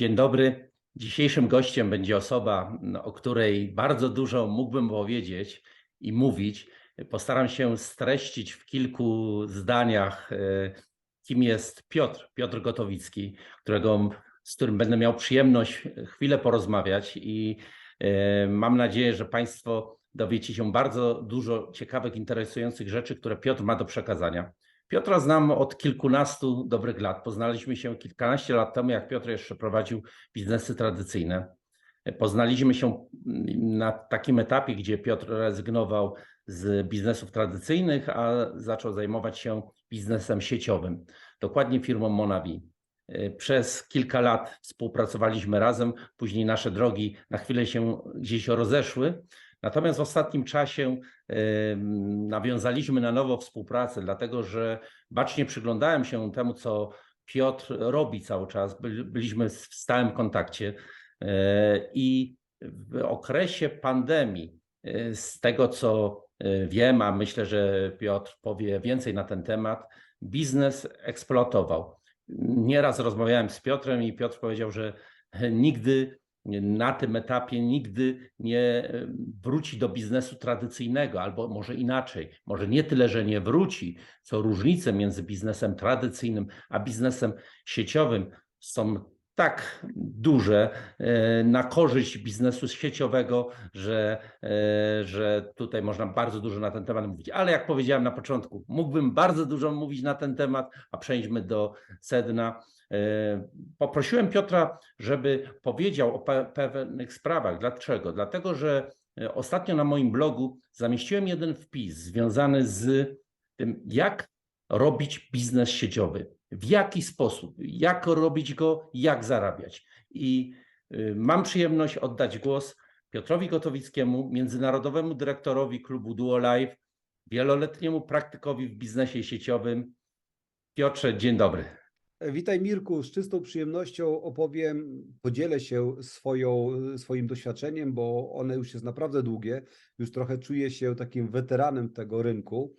Dzień dobry. Dzisiejszym gościem będzie osoba, no, o której bardzo dużo mógłbym powiedzieć i mówić. Postaram się streścić w kilku zdaniach, e, kim jest Piotr, Piotr Gotowicki, którego, z którym będę miał przyjemność chwilę porozmawiać i e, mam nadzieję, że Państwo dowiecie się bardzo dużo ciekawych, interesujących rzeczy, które Piotr ma do przekazania. Piotra znam od kilkunastu dobrych lat. Poznaliśmy się kilkanaście lat temu, jak Piotr jeszcze prowadził biznesy tradycyjne. Poznaliśmy się na takim etapie, gdzie Piotr rezygnował z biznesów tradycyjnych, a zaczął zajmować się biznesem sieciowym, dokładnie firmą Monavi. Przez kilka lat współpracowaliśmy razem, później nasze drogi na chwilę się gdzieś rozeszły, Natomiast w ostatnim czasie nawiązaliśmy na nowo współpracę, dlatego że bacznie przyglądałem się temu, co Piotr robi cały czas. Byliśmy w stałym kontakcie e, i w okresie pandemii, e, z tego co e, wiem, a myślę, że Piotr powie więcej na ten temat, biznes eksploatował. Nieraz rozmawiałem z Piotrem i Piotr powiedział, że nigdy na tym etapie nigdy nie wróci do biznesu tradycyjnego, albo może inaczej, może nie tyle, że nie wróci, co różnice między biznesem tradycyjnym a biznesem sieciowym są tak duże e, na korzyść biznesu sieciowego, że, e, że tutaj można bardzo dużo na ten temat mówić. Ale jak powiedziałem na początku, mógłbym bardzo dużo mówić na ten temat, a przejdźmy do sedna. E, poprosiłem Piotra, żeby powiedział o pewnych sprawach. Dlaczego? Dlatego, że e, ostatnio na moim blogu zamieściłem jeden wpis związany z tym, jak robić biznes sieciowy, w jaki sposób, jak robić go, jak zarabiać. I e, mam przyjemność oddać głos Piotrowi Gotowickiemu, międzynarodowemu dyrektorowi klubu Duo Live, wieloletniemu praktykowi w biznesie sieciowym. Piotrze, dzień dobry. Witaj Mirku, z czystą przyjemnością opowiem, podzielę się swoją, swoim doświadczeniem, bo one już jest naprawdę długie. Już trochę czuję się takim weteranem tego rynku,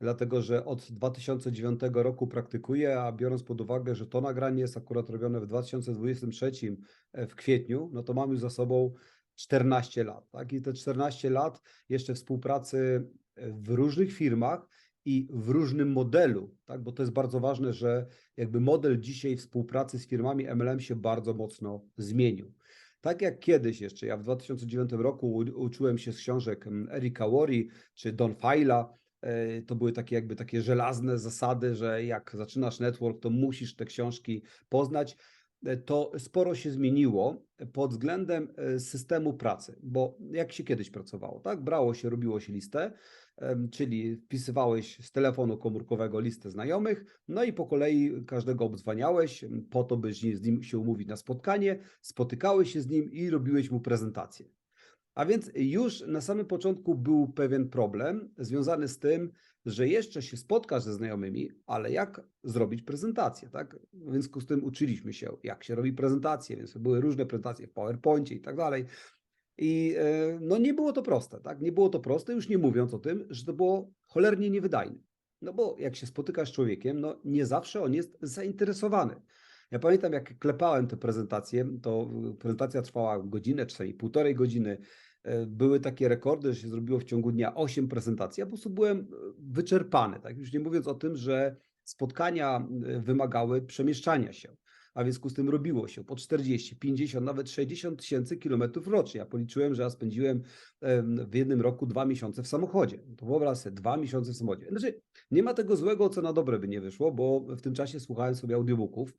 dlatego że od 2009 roku praktykuję, a biorąc pod uwagę, że to nagranie jest akurat robione w 2023 e, w kwietniu, no to mam już za sobą 14 lat. Tak? I te 14 lat jeszcze współpracy w różnych firmach i w różnym modelu, tak? bo to jest bardzo ważne, że jakby model dzisiaj współpracy z firmami MLM się bardzo mocno zmienił. Tak jak kiedyś jeszcze, ja w 2009 roku uczyłem się z książek Erika Worry czy Don Fila, e, to były takie jakby takie żelazne zasady, że jak zaczynasz network, to musisz te książki poznać. E, to sporo się zmieniło pod względem e, systemu pracy, bo jak się kiedyś pracowało, tak? Brało się, robiło się listę, czyli wpisywałeś z telefonu komórkowego listę znajomych, no i po kolei każdego obdzwaniałeś po to, by z nim się umówić na spotkanie, spotykałeś się z nim i robiłeś mu prezentację. A więc już na samym początku był pewien problem związany z tym, że jeszcze się spotkasz ze znajomymi, ale jak zrobić prezentację, tak? W związku z tym uczyliśmy się, jak się robi prezentację, więc były różne prezentacje w PowerPoincie i tak dalej. I e, no nie było to proste, tak? Nie było to proste, już nie mówiąc o tym, że to było cholernie niewydajne. No bo jak się spotykasz z człowiekiem, no nie zawsze on jest zainteresowany. Ja pamiętam, jak klepałem tę prezentację, to prezentacja trwała godzinę, czasami półtorej godziny. E, były takie rekordy, że się zrobiło w ciągu dnia 8 prezentacji. Ja po prostu byłem e, wyczerpany, tak? Już nie mówiąc o tym, że spotkania wymagały przemieszczania się a w związku z tym robiło się po 40, 50, nawet 60 tysięcy kilometrów rocznie. Ja policzyłem, że ja spędziłem w jednym roku dwa miesiące w samochodzie. To wyobraź sobie, dwa miesiące w samochodzie. Znaczy, nie ma tego złego, co na dobre by nie wyszło, bo w tym czasie słuchałem sobie audiobooków,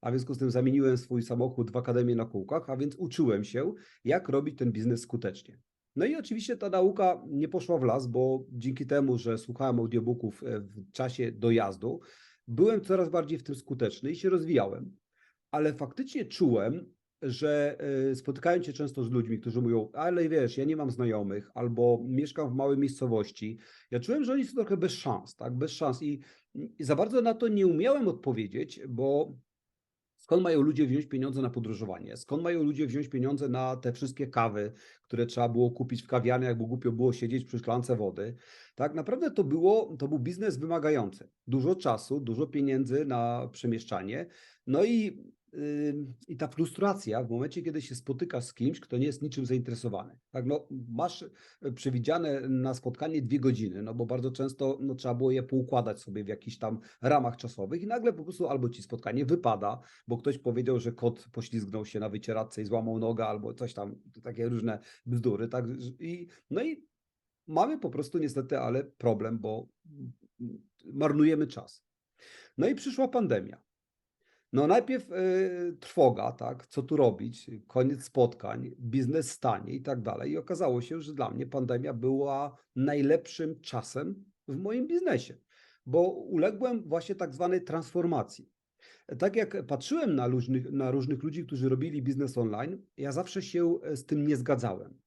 a w związku z tym zamieniłem swój samochód w akademię na kółkach, a więc uczyłem się, jak robić ten biznes skutecznie. No i oczywiście ta nauka nie poszła w las, bo dzięki temu, że słuchałem audiobooków e, w czasie dojazdu, byłem coraz bardziej w tym skuteczny i się rozwijałem ale faktycznie czułem, że y, spotykając się często z ludźmi, którzy mówią, ale wiesz, ja nie mam znajomych, albo mieszkam w małej miejscowości, ja czułem, że oni są trochę bez szans, tak, bez szans i, i za bardzo na to nie umiałem odpowiedzieć, bo Skąd mają ludzie wziąć pieniądze na podróżowanie? Skąd mają ludzie wziąć pieniądze na te wszystkie kawy, które trzeba było kupić w kawiarniach, jakby głupio było siedzieć przy szklance wody? Tak naprawdę to, było, to był biznes wymagający. Dużo czasu, dużo pieniędzy na przemieszczanie. No i i ta frustracja w momencie, kiedy się spotykasz z kimś, kto nie jest niczym zainteresowany. Tak, no, masz e, przewidziane na spotkanie dwie godziny, no bo bardzo często no, trzeba było je poukładać sobie w jakichś tam ramach czasowych i nagle po prostu albo ci spotkanie wypada, bo ktoś powiedział, że kot poślizgnął się na wycieradce i złamał nogę, albo coś tam, takie różne bzdury. Tak, i, no i mamy po prostu niestety, ale problem, bo mm, marnujemy czas. No i przyszła pandemia. No najpierw y, trwoga, tak, co tu robić, koniec spotkań, biznes stanie i tak dalej. I okazało się, że dla mnie pandemia była najlepszym czasem w moim biznesie, bo uległem właśnie tak zwanej transformacji. Tak jak patrzyłem na różnych, na różnych ludzi, którzy robili biznes online, ja zawsze się e, z tym nie zgadzałem.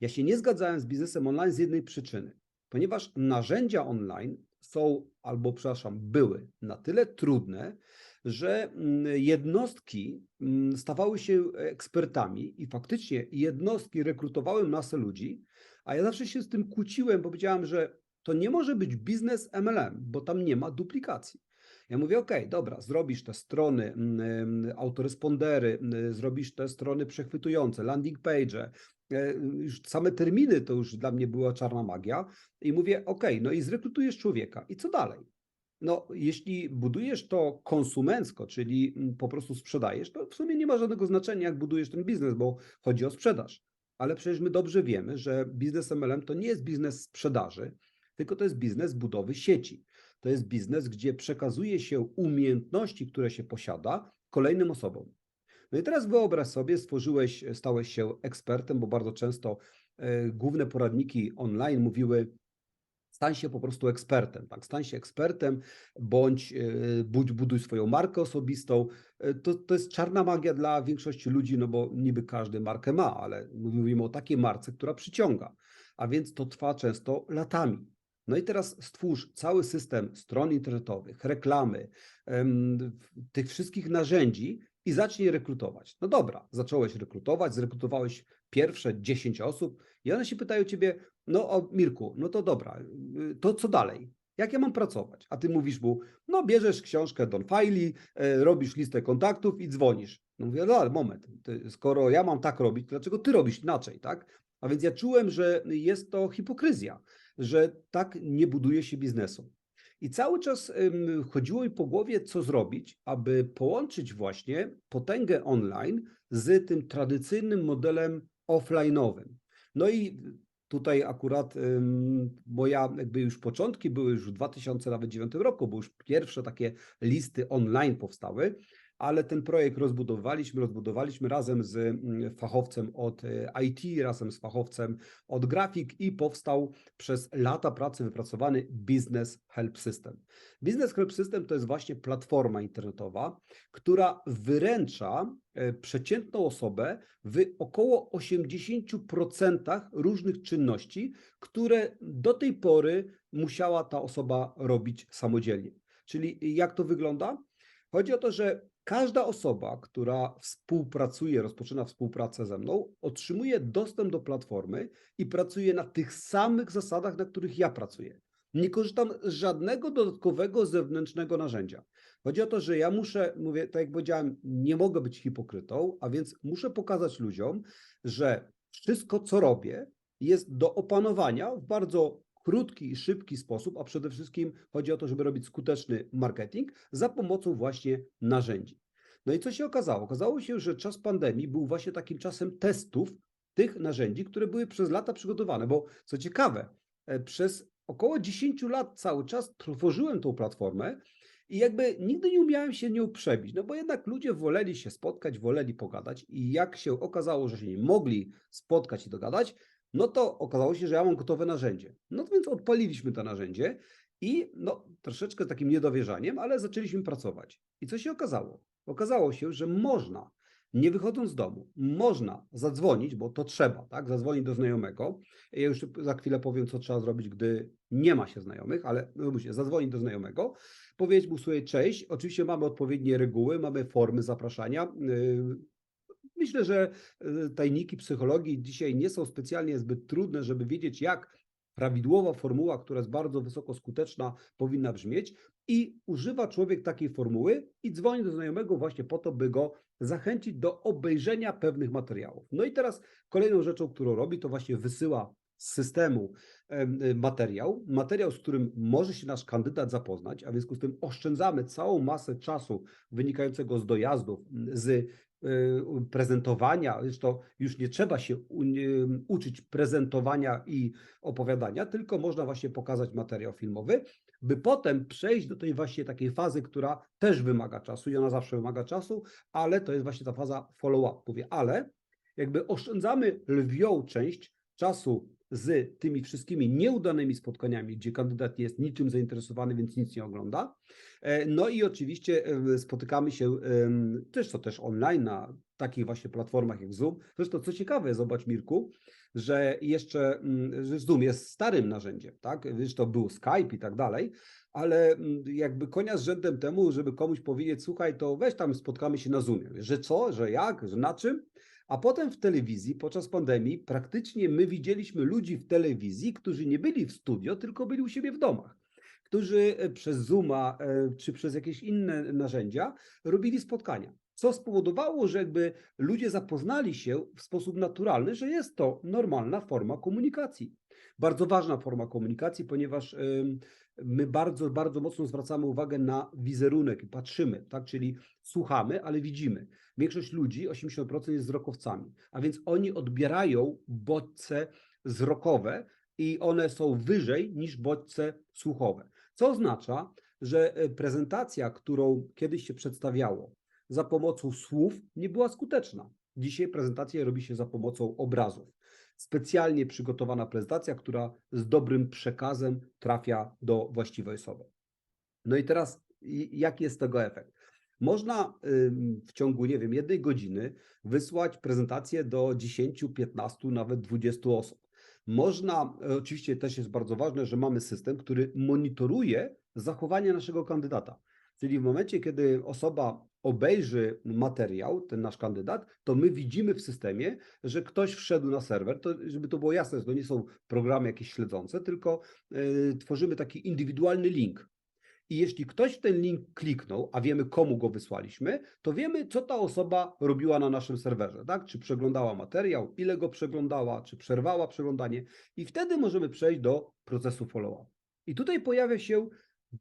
Ja się nie zgadzałem z biznesem online z jednej przyczyny, ponieważ narzędzia online są, albo przepraszam, były na tyle trudne, że mm, jednostki mm, stawały się ekspertami i faktycznie jednostki rekrutowały masę ludzi, a ja zawsze się z tym kłóciłem, bo powiedziałem, że to nie może być biznes MLM, bo tam nie ma duplikacji. Ja mówię, OK, dobra, zrobisz te strony, mm, autorespondery, zrobisz te strony przechwytujące, landing page, e, już same terminy to już dla mnie była czarna magia. I mówię, OK, no i zrekrutujesz człowieka. I co dalej? No, jeśli budujesz to konsumencko, czyli mm, po prostu sprzedajesz, to w sumie nie ma żadnego znaczenia, jak budujesz ten biznes, bo chodzi o sprzedaż. Ale przecież my dobrze wiemy, że biznes MLM to nie jest biznes sprzedaży, tylko to jest biznes budowy sieci. To jest biznes, gdzie przekazuje się umiejętności, które się posiada kolejnym osobom. No i teraz wyobraź sobie, stworzyłeś, stałeś się ekspertem, bo bardzo często e, główne poradniki online mówiły, stań się po prostu ekspertem, tak? Stań się ekspertem, bądź e, budź, buduj swoją markę osobistą. E, to, to jest czarna magia dla większości ludzi, no bo niby każdy markę ma, ale mówimy o takiej marce, która przyciąga. A więc to trwa często latami. No i teraz stwórz cały system stron internetowych, reklamy, tych wszystkich narzędzi i zacznij rekrutować. No dobra, zacząłeś rekrutować, zrekrutowałeś pierwsze 10 osób i one się pytają ciebie, no o Mirku, no to dobra, y, to co dalej? Jak ja mam pracować? A ty mówisz mu, no bierzesz książkę Don Filey, e, robisz listę kontaktów i dzwonisz. No mówię, no ale moment, skoro ja mam tak robić, dlaczego ty robisz inaczej, tak? A więc ja czułem, że jest to hipokryzja, że tak nie buduje się biznesu. I cały czas chodziło mi po głowie, co zrobić, aby połączyć właśnie potęgę online z tym tradycyjnym modelem offline'owym. No i tutaj akurat moja jakby już początki były już w 2009 roku, bo już pierwsze takie listy online powstały ale ten projekt rozbudowaliśmy, rozbudowaliśmy razem z mm, fachowcem od e, IT, razem z fachowcem od grafik i powstał przez lata pracy wypracowany Business Help System. Business Help System to jest właśnie platforma internetowa, która wyręcza e, przeciętną osobę w około 80% różnych czynności, które do tej pory musiała ta osoba robić samodzielnie. Czyli jak to wygląda? Chodzi o to, że Każda osoba, która współpracuje, rozpoczyna współpracę ze mną, otrzymuje dostęp do platformy i pracuje na tych samych zasadach, na których ja pracuję. Nie korzystam z żadnego dodatkowego zewnętrznego narzędzia. Chodzi o to, że ja muszę, mówię, tak jak powiedziałem, nie mogę być hipokrytą, a więc muszę pokazać ludziom, że wszystko, co robię, jest do opanowania w bardzo krótki i szybki sposób, a przede wszystkim chodzi o to, żeby robić skuteczny marketing za pomocą właśnie narzędzi. No i co się okazało? Okazało się, że czas pandemii był właśnie takim czasem testów tych narzędzi, które były przez lata przygotowane, bo co ciekawe, e, przez około 10 lat cały czas tworzyłem tą platformę i jakby nigdy nie umiałem się nią przebić, no bo jednak ludzie woleli się spotkać, woleli pogadać i jak się okazało, że się nie mogli spotkać i dogadać, no to okazało się, że ja mam gotowe narzędzie. No więc odpaliliśmy to narzędzie i no troszeczkę takim niedowierzaniem, ale zaczęliśmy pracować. I co się okazało? Okazało się, że można, nie wychodząc z domu, można zadzwonić, bo to trzeba, tak? Zadzwonić do znajomego. Ja już za chwilę powiem, co trzeba zrobić, gdy nie ma się znajomych, ale no, musicie zadzwonić do znajomego, powiedzieć mu sobie cześć. Oczywiście mamy odpowiednie reguły, mamy formy zapraszania. Myślę, że e, tajniki psychologii dzisiaj nie są specjalnie zbyt trudne, żeby wiedzieć, jak prawidłowa formuła, która jest bardzo wysoko skuteczna, powinna brzmieć. I używa człowiek takiej formuły i dzwoni do znajomego właśnie po to, by go zachęcić do obejrzenia pewnych materiałów. No i teraz kolejną rzeczą, którą robi, to właśnie wysyła z systemu em, y, materiał, materiał, z którym może się nasz kandydat zapoznać, a w związku z tym oszczędzamy całą masę czasu wynikającego z dojazdów, z prezentowania, zresztą już nie trzeba się uczyć prezentowania i opowiadania, tylko można właśnie pokazać materiał filmowy, by potem przejść do tej właśnie takiej fazy, która też wymaga czasu i ona zawsze wymaga czasu, ale to jest właśnie ta faza follow-up. Mówię, ale jakby oszczędzamy lwią część czasu z tymi wszystkimi nieudanymi spotkaniami, gdzie kandydat jest niczym zainteresowany, więc nic nie ogląda. E, No i oczywiście e, spotykamy się też to też online na takich właśnie platformach jak Zoom. Zresztą co ciekawe, zobacz Mirku, że jeszcze że Zoom jest starym narzędziem, tak? Zresztą był Skype i tak dalej, ale jakby konia z rzędem temu, żeby komuś powiedzieć, słuchaj, to weź tam spotkamy się na Zoomie. Że co, że jak, że na czym? A potem w telewizji podczas pandemii praktycznie my widzieliśmy ludzi w telewizji, którzy nie byli w studio, tylko byli u siebie w domach, którzy e, przez Zooma e, czy przez jakieś inne narzędzia robili spotkania. Co spowodowało, że jakby ludzie zapoznali się w sposób naturalny, że jest to normalna forma komunikacji. Bardzo ważna forma komunikacji, ponieważ my bardzo, bardzo mocno zwracamy uwagę na wizerunek i patrzymy, tak? Czyli słuchamy, ale widzimy. Większość ludzi, 80% jest wzrokowcami, a więc oni odbierają bodźce wzrokowe i one są wyżej niż bodźce słuchowe. Co oznacza, że e, prezentacja, którą kiedyś się przedstawiało za pomocą słów, nie była skuteczna. Dzisiaj prezentację robi się za pomocą obrazów. Specjalnie przygotowana prezentacja, która z dobrym przekazem trafia do właściwej osoby. No i teraz, jaki jest tego efekt? Można w ciągu, nie wiem, jednej godziny wysłać prezentację do 10, 15, nawet 20 osób. Można, e, oczywiście też jest bardzo ważne, że mamy system, który monitoruje zachowanie naszego kandydata. Czyli w momencie, kiedy osoba obejrzy materiał, ten nasz kandydat, to my widzimy w systemie, że ktoś wszedł na serwer. To, żeby to było jasne, to nie są programy jakieś śledzące, tylko e, tworzymy taki indywidualny link. I jeśli ktoś ten link kliknął, a wiemy komu go wysłaliśmy, to wiemy, co ta osoba robiła na naszym serwerze, tak? Czy przeglądała materiał, ile go przeglądała, czy przerwała przeglądanie, i wtedy możemy przejść do procesu follow-up. I tutaj pojawia się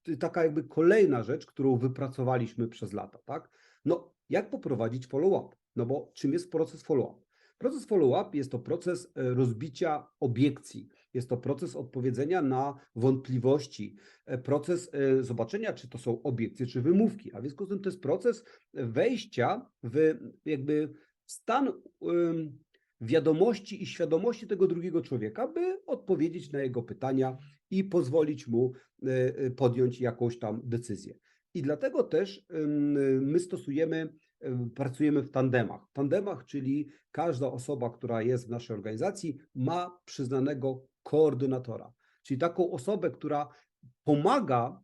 y, taka jakby kolejna rzecz, którą wypracowaliśmy przez lata, tak? No, jak poprowadzić follow-up? No bo czym jest proces follow-up? Proces follow-up jest to proces e, rozbicia obiekcji, jest to proces odpowiedzenia na wątpliwości, e, proces e, zobaczenia, czy to są obiekcje, czy wymówki. A w związku z tym to jest proces wejścia w jakby w stan wiadomości i świadomości tego drugiego człowieka, by odpowiedzieć na jego pytania i pozwolić mu e, podjąć jakąś tam decyzję. I dlatego też my stosujemy, em, pracujemy w tandemach. Tandemach, czyli każda osoba, która jest w naszej organizacji, ma przyznanego koordynatora, czyli taką osobę, która pomaga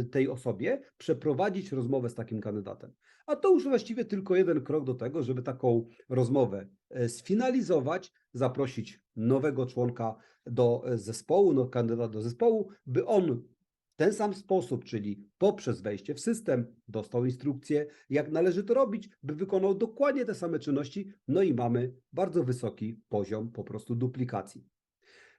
y, tej osobie przeprowadzić rozmowę z takim kandydatem. A to już właściwie tylko jeden krok do tego, żeby taką rozmowę e, sfinalizować, zaprosić nowego członka do e, zespołu, no, kandydat do zespołu, by on w ten sam sposób, czyli poprzez wejście w system, dostał instrukcję, jak należy to robić, by wykonał dokładnie te same czynności, no i mamy bardzo wysoki poziom po prostu duplikacji.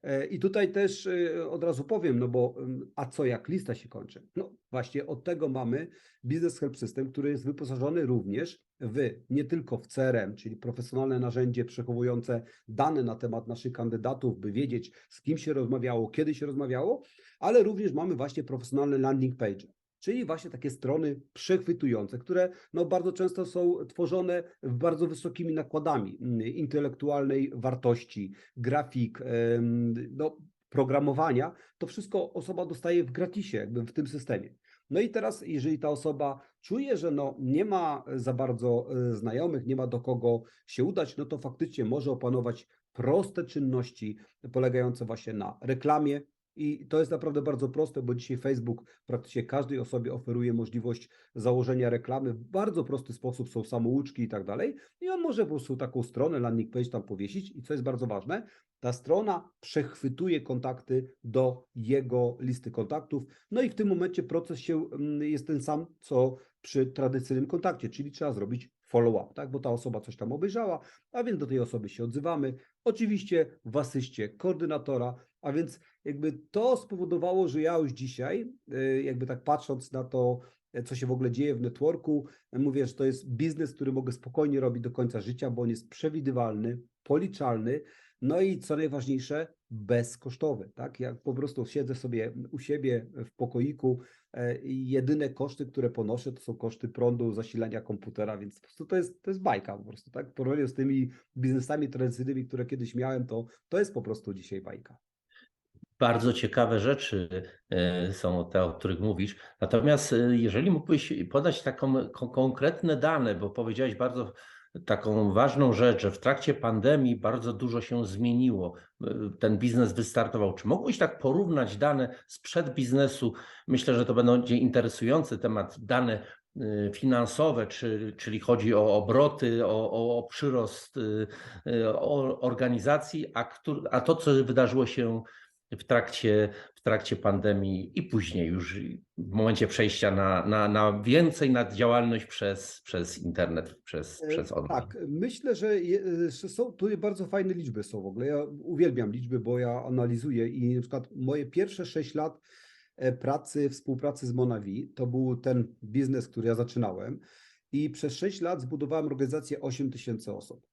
E, I tutaj też e, od razu powiem, no bo ym, a co jak lista się kończy? No właśnie od tego mamy Business Help System, który jest wyposażony również w nie tylko w CRM, czyli profesjonalne narzędzie przechowujące dane na temat naszych kandydatów, by wiedzieć z kim się rozmawiało, kiedy się rozmawiało, ale również mamy właśnie profesjonalne landing page. Czyli właśnie takie strony przechwytujące, które no bardzo często są tworzone bardzo wysokimi nakładami mm, intelektualnej wartości, grafik, no, programowania, to wszystko osoba dostaje w gratisie, jakby w tym systemie. No i teraz, jeżeli ta osoba czuje, że no nie ma za bardzo e, znajomych, nie ma do kogo się udać, no to faktycznie może opanować proste czynności polegające właśnie na reklamie, I to jest naprawdę bardzo proste, bo dzisiaj Facebook praktycznie każdej osobie oferuje możliwość założenia reklamy w bardzo prosty sposób, są samouczki i tak dalej. I on może po prostu taką stronę, landing page tam powiesić. I co jest bardzo ważne, ta strona przechwytuje kontakty do jego listy kontaktów. No i w tym momencie proces się mm, jest ten sam, co przy tradycyjnym kontakcie, czyli trzeba zrobić follow-up, tak? bo ta osoba coś tam obejrzała, a więc do tej osoby się odzywamy. Oczywiście w asyście koordynatora, a więc jakby to spowodowało, że ja już dzisiaj, y, jakby tak patrząc na to, co się w ogóle dzieje w networku, mówię, że to jest biznes, który mogę spokojnie robić do końca życia, bo on jest przewidywalny, policzalny, no i co najważniejsze, bezkosztowy. Tak? Ja po prostu siedzę sobie u siebie w pokoiku e, i jedyne koszty, które ponoszę, to są koszty prądu, zasilania komputera, więc po prostu to jest, to jest bajka po prostu. Tak? W porównaniu z tymi biznesami tradycyjnymi, które kiedyś miałem, to, to jest po prostu dzisiaj bajka. Bardzo ciekawe rzeczy e, są te, o których mówisz. Natomiast e, jeżeli mógłbyś podać taką konkretne dane, bo powiedziałeś bardzo taką ważną rzecz, że w trakcie pandemii bardzo dużo się zmieniło. Ten biznes wystartował. Czy mógłbyś tak porównać dane sprzed biznesu? Myślę, że to będzie interesujący temat, dane finansowe, czy, czyli chodzi o obroty, o, o przyrost y, y, o organizacji, a, a to, co wydarzyło się w trakcie, w trakcie pandemii i później już w momencie przejścia na, na, na więcej na działalność przez, przez internet, przez, e, przez online. Tak, myślę, że, je, że są tu bardzo fajne liczby są w ogóle. Ja uwielbiam liczby, bo ja analizuję i na przykład moje pierwsze 6 lat e, pracy, współpracy z Monavi, to był ten biznes, który ja zaczynałem i przez 6 lat zbudowałem organizację 8 tysięcy osób.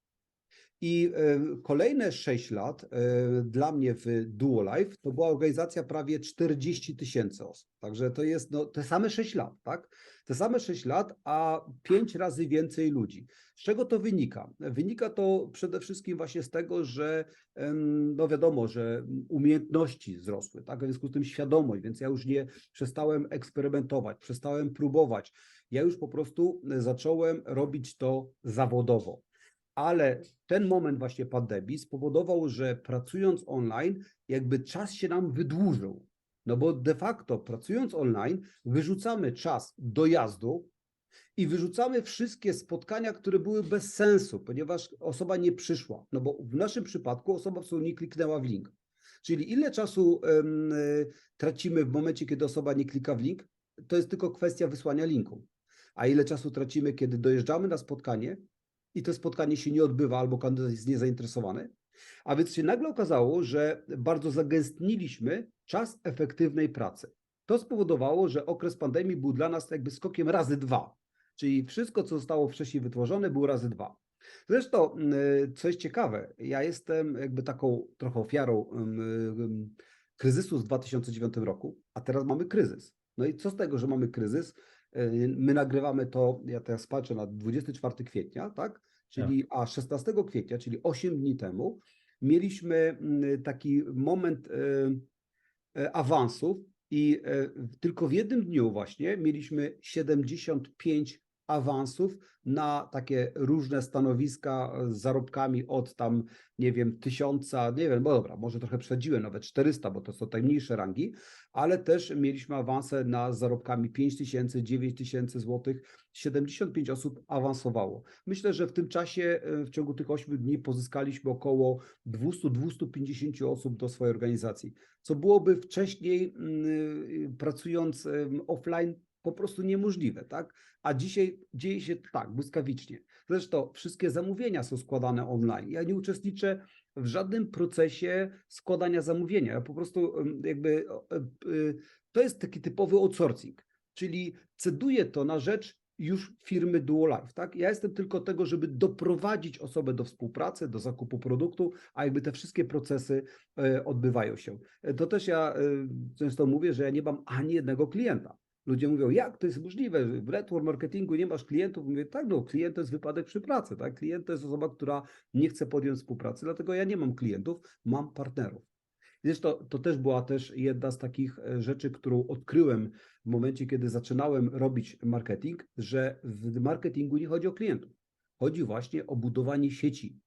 I e, kolejne 6 lat e, dla mnie w Duolife to była organizacja prawie 40 tysięcy osób. Także to jest no, te same 6 lat, tak? Te same 6 lat, a 5 razy więcej ludzi. Z czego to wynika? Wynika to przede wszystkim właśnie z tego, że no wiadomo, że umiejętności wzrosły, tak? W związku z tym świadomość, więc ja już nie przestałem eksperymentować, przestałem próbować. Ja już po prostu zacząłem robić to zawodowo ale ten moment właśnie pandemii spowodował, że pracując online, jakby czas się nam wydłużył. No bo de facto pracując online, wyrzucamy czas dojazdu i wyrzucamy wszystkie spotkania, które były bez sensu, ponieważ osoba nie przyszła. No bo w naszym przypadku osoba w nie kliknęła w link. Czyli ile czasu um, tracimy w momencie, kiedy osoba nie klika w link? To jest tylko kwestia wysłania linku. A ile czasu tracimy, kiedy dojeżdżamy na spotkanie, i to spotkanie się nie odbywa albo kandydat jest niezainteresowany. A więc się nagle okazało, że bardzo zagęstniliśmy czas efektywnej pracy. To spowodowało, że okres pandemii był dla nas jakby skokiem razy dwa. Czyli wszystko, co zostało wcześniej wytworzone, było razy dwa. Zresztą, mm, co jest ciekawe, ja jestem jakby taką trochę ofiarą kryzysu z 2009 roku, a teraz mamy kryzys. No i co z tego, że mamy kryzys? My nagrywamy to, ja teraz patrzę na 24 kwietnia, tak? Czyli, tak. a 16 kwietnia, czyli 8 dni temu, mieliśmy mm, taki moment y, y, awansów i tylko w jednym dniu właśnie mieliśmy 75 awansów na takie różne stanowiska z zarobkami od tam, nie wiem, tysiąca, nie wiem, bo dobra, może trochę przesadziłem, nawet 400, bo to są najmniejsze rangi, ale też mieliśmy awanse na zarobkami 5 tysięcy, 9 tysięcy złotych. 75 osób awansowało. Myślę, że w tym czasie, e, w ciągu tych 8 dni pozyskaliśmy około 200-250 osób do swojej organizacji, co byłoby wcześniej mm, pracując offline po prostu niemożliwe, tak? A dzisiaj dzieje się tak, błyskawicznie. Zresztą wszystkie zamówienia są składane online. Ja nie uczestniczę w żadnym procesie składania zamówienia. Ja po prostu jakby e, to jest taki typowy outsourcing, czyli ceduję to na rzecz już firmy Duolife, tak? Ja jestem tylko tego, żeby doprowadzić osobę do współpracy, do zakupu produktu, a jakby te wszystkie procesy e, odbywają się. E, to też ja często mówię, że ja nie mam ani jednego klienta. Ludzie mówią, jak to jest możliwe? W network marketingu nie masz klientów. Mówię, tak, no, klient to jest wypadek przy pracy, tak? Klient to jest osoba, która nie chce podjąć współpracy, dlatego ja nie mam klientów, mam partnerów. Zresztą to też była też jedna z takich e, rzeczy, którą odkryłem w momencie, kiedy zaczynałem robić marketing, że w marketingu nie chodzi o klientów. Chodzi właśnie o budowanie sieci.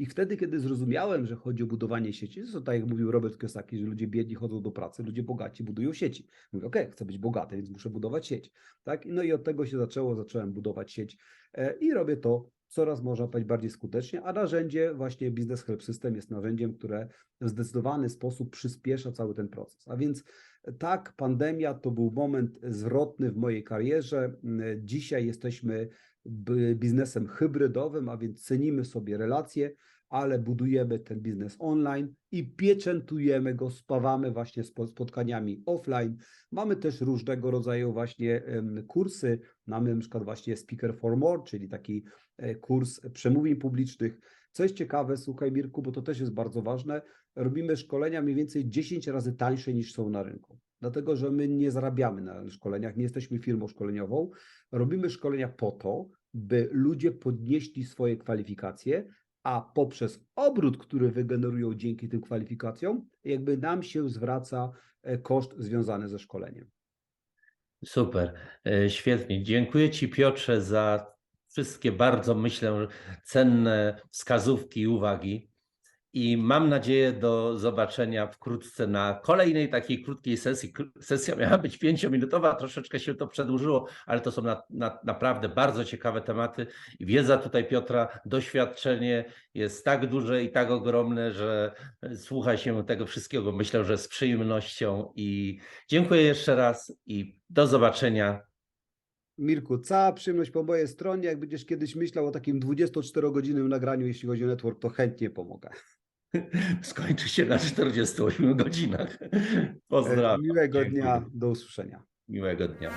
I wtedy, kiedy zrozumiałem, że chodzi o budowanie sieci, to tak jak mówił Robert Kiyosaki, że ludzie biedni chodzą do pracy, ludzie bogaci budują sieci. Mówię, okej, chcę być bogaty, więc muszę budować sieć. Tak? No i od tego się zaczęło, zacząłem budować sieć e, i robię to coraz można powiedzieć bardziej skutecznie, a narzędzie właśnie Business Help System jest narzędziem, które w zdecydowany sposób przyspiesza cały ten proces. A więc tak, pandemia to był moment zwrotny w mojej karierze. Dzisiaj jesteśmy biznesem hybrydowym, a więc cenimy sobie relacje, ale budujemy ten biznes online i pieczętujemy go, spawamy właśnie spotkaniami offline. Mamy też różnego rodzaju właśnie kursy. Mamy na przykład właśnie Speaker for More, czyli taki e, kurs przemówień publicznych. Co jest ciekawe, słuchaj Mirku, bo to też jest bardzo ważne, robimy szkolenia mniej więcej 10 razy tańsze niż są na rynku. Dlatego, że my nie zarabiamy na szkoleniach, nie jesteśmy firmą szkoleniową. Robimy szkolenia po to, by ludzie podnieśli swoje kwalifikacje, a poprzez obrót, który wygenerują dzięki tym kwalifikacjom, jakby nam się zwraca e, koszt związany ze szkoleniem. Super, e, świetnie. Dziękuję Ci Piotrze za wszystkie bardzo, myślę, cenne wskazówki i uwagi i mam nadzieję do zobaczenia wkrótce na kolejnej takiej krótkiej sesji. Sesja miała być pięciominutowa, troszeczkę się to przedłużyło, ale to są na, na, naprawdę bardzo ciekawe tematy wiedza tutaj Piotra, doświadczenie jest tak duże i tak ogromne, że słucha się tego wszystkiego, myślę, że z przyjemnością i dziękuję jeszcze raz i do zobaczenia Mirku, cała przyjemność po mojej stronie. Jak będziesz kiedyś myślał o takim 24-godzinnym nagraniu, jeśli chodzi o network, to chętnie pomogę. skończy się na 48 godzinach. Pozdrawiam. E, miłego Dziękuję. dnia, do usłyszenia. Miłego dnia.